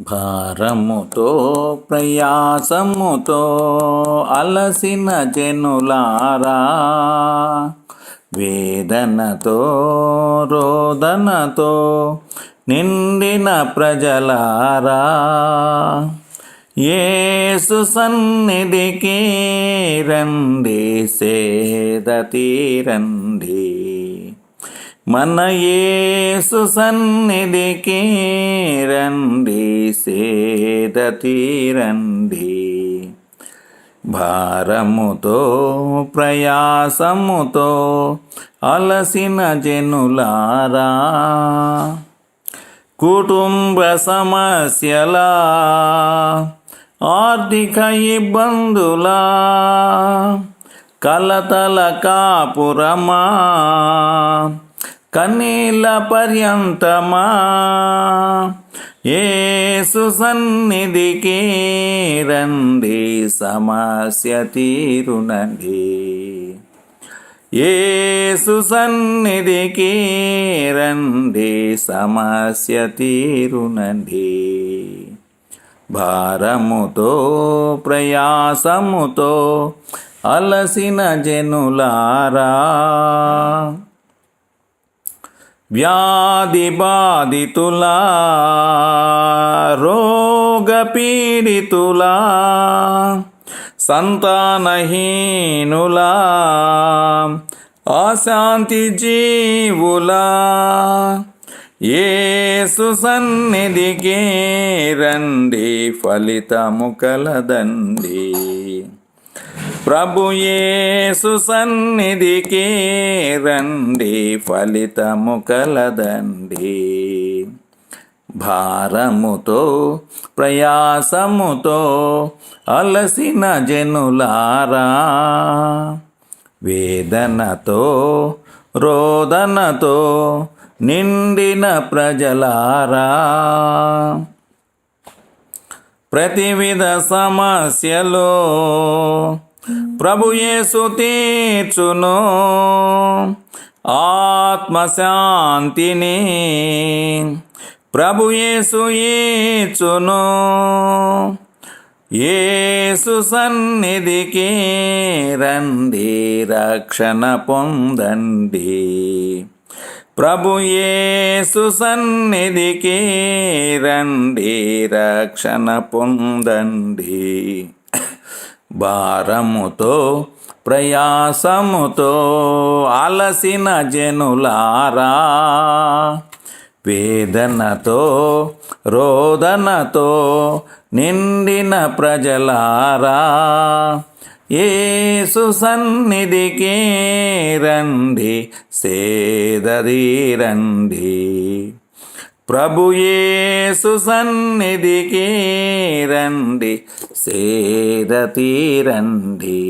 భారముతో ప్రయాసముతో అలసిన జనులారా. వేదనతో రోదనతో నిండిన ప్రజలారా. ఏసు సన్నిధికి రండి సేద తీరండి. మన ఏసు సన్నిధికి రండి సేద తీరండి భారముతో ప్రయాసముతో అలసిన జనులారా కుటుంబ సమస్యలా ఆర్థిక ఇబ్బందులా కలతల కాపురమా కన్నీల పర్యంతమా ఏసు సన్నిధికి రండి సమస్య తీరునండి. ఏసు సన్నిధికి రండి సమస్య తీరునండి. భారముతో ప్రయాసముతో అలసిన జనులారా వ్యాధి బాధితులా రోగపీడితులా సంతానహీనులా అశాంతి జీవులా ఏసు సన్నిధికి రండి ఫలితము కలదండి. ప్రభుయేసు సన్నిధికి రండి ఫలితము కలదండి. భారముతో ప్రయాసముతో అలసిన జనులారా వేదనతో రోదనతో నిండిన ప్రజలారా. ప్రతివిధ సమస్యలో ప్రభుయేసు తీర్చును. ఆత్మశాంతిని ప్రభుయేసు ఈచును ఏసు సన్నిధికి రండి రక్షణ పొందండి. ప్రభు యేసు సన్నిధికి రండి రక్షణ పొందండి. భారముతో ప్రయాసముతో అలసిన జనులారా. వేదనతో రోదనతో నిండిన ప్రజలారా. ఏసు సన్నిధికి రండి సేదరీరండి రండి ప్రభుయేసు సన్నిధికి రండి సేద తీరండి.